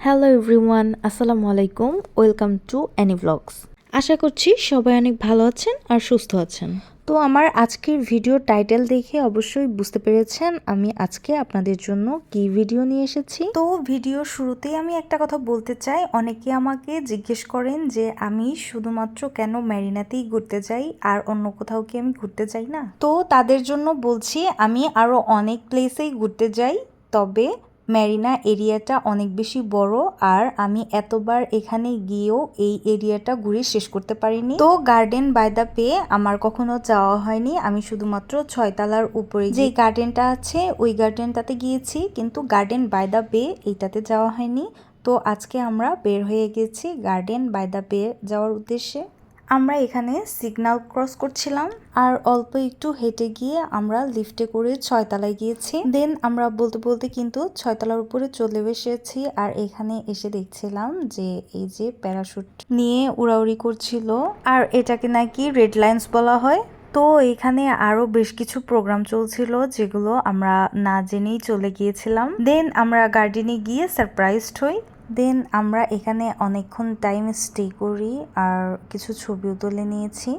Hello everyone আসসালামু আলাইকুম welcome to Annie blogs আশা করছি সবাই অনেক ভালো আছেন আর সুস্থ আছেন। তো আমার আজকের ভিডিও টাইটেল দেখে অবশ্যই বুঝতে পেরেছেন আমি আজকে আপনাদের জন্য কি ভিডিও নিয়ে এসেছি। তো ভিডিও শুরুতেই আমি একটা কথা বলতে চাই। অনেকে আমাকে জিজ্ঞেস করেন যে, আমি শুধুমাত্র কেন ম্যারিনাতেই ঘুরতে যাই? আর অন্য কোথাও কি আমি ঘুরতে যাই না? তো তাদের জন্য বলছি, আমি আরও অনেক প্লেসেই ঘুরতে যাই। তবে ম্যারিনা, এরিয়াটা অনেক বেশি বড় আর আমি এতবার এখানে গিয়েও এই এরিয়াটা ঘুরে শেষ করতে পারিনি। তো গার্ডেন বাই দ্য পে আমার কখনো যাওয়া হয়নি। আমি শুধুমাত্র ছয়তলার উপরে যে গার্ডেনটা আছে, ওই গার্ডেনটাতে গিয়েছি কিন্তু গার্ডেন বাই দ্য বে এইটাতে যাওয়া হয়নি। তো আজকে আমরা বের হয়ে গেছি গার্ডেন বাই দ্য বে যাওয়ার উদ্দেশ্যে। আমরা এখানে সিগন্যাল ক্রস করছিলাম, আর অল্প একটু হেঁটে গিয়ে আমরা লিফটে করে ছয়তলায় গিয়েছি। দেন আমরা বলতে বলতে কিন্তু ছয়তলার উপরে চলে এসেছি আর এখানে এসে দেখছিলাম যে এই যে প্যারাশুট নিয়ে উড়াউড়ি করছিল, আর এটাকে নাকি রেড লাইন্স বলা হয়। তো এখানে আরও বেশ কিছু প্রোগ্রাম চলছিল যেগুলো আমরা না জেনেই চলে গিয়েছিলাম। দেন আমরা গার্ডেনে গিয়ে সারপ্রাইজড হই। দেন আমরা এখানে অনেকক্ষণ টাইম স্টে করি আর কিছু ছবিও তুলে নিয়েছি।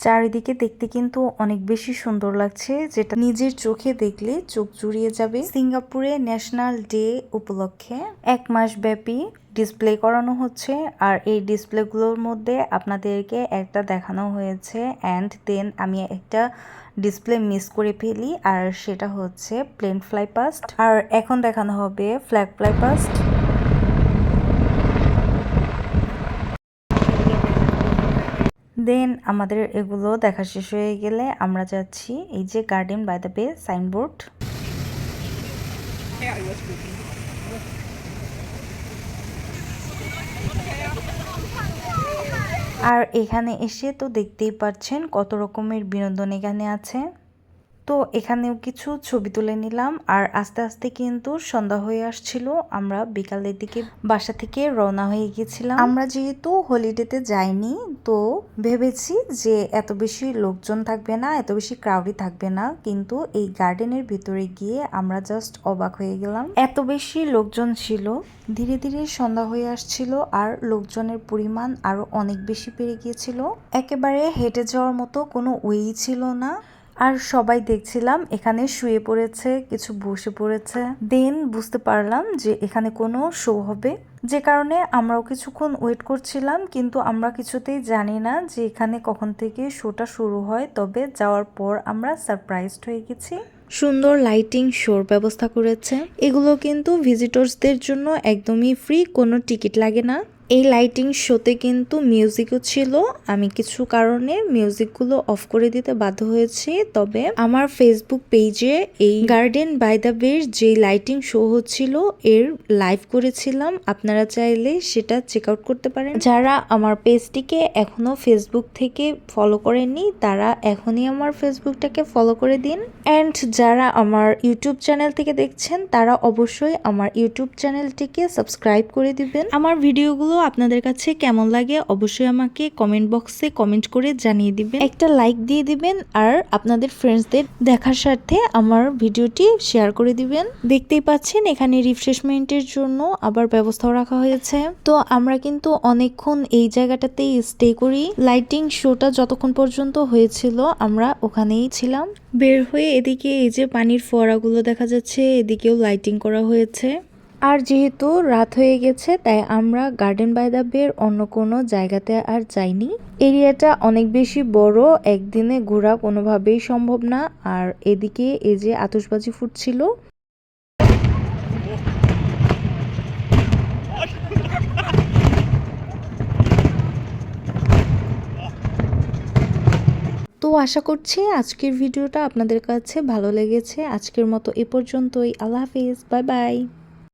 চারিদিকে দেখতে কিন্তু অনেক বেশি সুন্দর লাগছে, যেটা নিজের চোখে দেখলে চোখ জুড়িয়ে যাবে। সিঙ্গাপুরে ন্যাশনাল ডে উপলক্ষে এক মাস ব্যাপী ডিসপ্লে করানো হচ্ছে আর এই ডিসপ্লেগুলোর মধ্যে আপনাদেরকে একটা দেখানো হয়েছে অ্যান্ড দেন আমি একটা ডিসপ্লে মিস করে ফেলি আর সেটা হচ্ছে প্লেন ফ্লাই পাস্ট আর এখন দেখানো হবে ফ্ল্যাগ ফ্লাই পাস্ট দেন আমাদের এগুলো দেখা শেষ হয়ে গেলে আমরা যাচ্ছি এই যে garden by the bay signboard আর এখানে এসে তো দেখতেই পাচ্ছেন কত রকমের বিনোদন এখানে আছে। তো এখানেও কিছু ছবি তুলে নিলাম। আর আস্তে আস্তে কিন্তু সন্ধ্যা হয়ে আসছিল। আমরা বিকালের দিকে বাসা থেকে রওনা হয়ে গেছিলাম আমরা যেহেতু হলিডেতে যাইনি, তো ভেবেছি যে এত বেশি লোকজন থাকবে না, এত বেশি ক্রাউডি থাকবে না। কিন্তু এই গার্ডেনের ভিতরে গিয়ে আমরা জাস্ট অবাক হয়ে গেলাম। এত বেশি লোকজন ছিল। ধীরে ধীরে সন্ধ্যা হয়ে আসছিল আর লোকজনের পরিমাণ আরও অনেক বেশি বেড়ে গিয়েছিল। একেবারে হেঁটে যাওয়ার মতো কোনো ওয়েই ছিল না। আর সবাই দেখছিলাম, এখানে শুয়ে পড়েছে, কিছু বসে পড়েছে। দেন বুঝতে পারলাম যে এখানে কোনো শো হবে। যে কারণে আমরাও কিছুক্ষণ ওয়েট করছিলাম, কিন্তু আমরা কিছুতেই জানি না যে এখানে কখন থেকে শোটা শুরু হয়। তবে যাওয়ার পর আমরা সারপ্রাইজড হয়ে গেছি। সুন্দর লাইটিং শোর ব্যবস্থা করেছে। এগুলো কিন্তু ভিজিটর্সদের জন্য একদমই ফ্রি কোনো টিকিট লাগে না। এই লাইটিং শোতে কিন্তু মিউজিকও ছিল। আমি কিছু কারণে মিউজিকগুলো অফ করে দিতে বাধ্য হয়েছি। তবে আমার ফেসবুক পেজে এই গার্ডেন বাই দ্য বের যে লাইটিং শো হচ্ছিল, এর লাইভ করেছিলাম। আপনারা চাইলে সেটা চেক আউট করতে পারেন। যারা আমার পেজটিকে এখনও ফেসবুক থেকে ফলো করেননি, তারা এখনই আমার ফেসবুকটাকে ফলো করে দিন। অ্যান্ড যারা আমার ইউটিউব চ্যানেল থেকে দেখছেন, তারা অবশ্যই আমার ইউটিউব চ্যানেলটিকে সাবস্ক্রাইব করে দিবেন। আমার ভিডিওগুলো আপনাদের কাছে কেমন লাগে অবশ্যই আমাকে কমেন্ট বক্সে কমেন্ট করে জানিয়ে দিবেন। একটা লাইক দিয়ে দিবেন আর আপনাদের ফ্রেন্ডসদের দেখার স্বার্থে আমার ভিডিওটি শেয়ার করে দিবেন। দেখতেই পাচ্ছেন এখানে রিফ্রেশমেন্টের জন্য আবার ব্যবস্থাও রাখা হয়েছে। তো আমরা কিন্তু অনেকক্ষণ এই জায়গাটাতেই স্টে করি। লাইটিং শোটা যতক্ষণ পর্যন্ত হয়েছিল আমরা ওখানেই ছিলাম। বের হয়ে এদিকে এই যে পানির ফোয়ারাগুলো দেখা যাচ্ছে এদিকেও লাইটিং করা হয়েছে। আর যেহেতু রাত হয়ে গেছে, তাই আমরা গার্ডেন বাই দ্য বের অন্য কোনো জায়গাতে আর যাইনি। এরিয়াটা অনেক বেশি বড়, একদিনে ঘোরা কোনোভাবেই সম্ভব না। আর এদিকে এই যে আতসবাজি ফুটছিল। তো আশা করছি আজকের ভিডিওটা আপনাদের কাছে ভালো লেগেছে। আজকের মতো এ পর্যন্তই। আল্লাহ হাফিজ। Bye bye.